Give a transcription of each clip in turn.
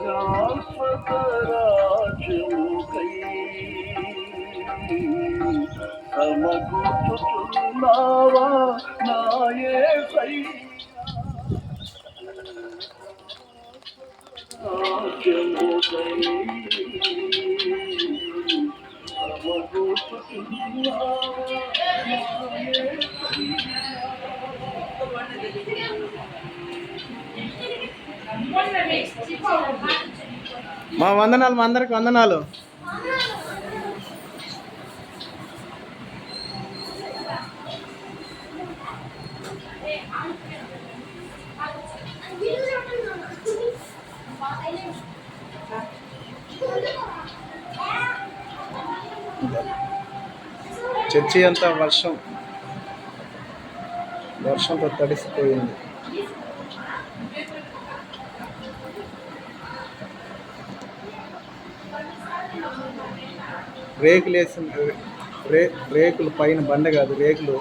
శాశ్వత రాజ్యముకై సమకూర్చుచున్నావా నాయే సై రాజ్యముకై సమకూర్చుచున్నావా నాయే మా వందనాలు మా అందరికి వందనాలు. చర్చి అంతా వర్షం. వర్షంతో తడిసిపోయింది. రేకులు వేసిన రే రేకులు పైన బండ కాదు రేకులు.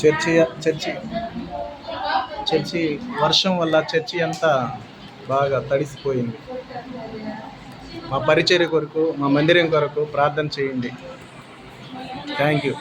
చర్చి చర్చి చర్చి వర్షం వల్ల చర్చి అంతా బాగా తడిసిపోయింది. మా పరిచర్య కొరకు మా మందిరం కొరకు ప్రార్థన చేయండి. Thank you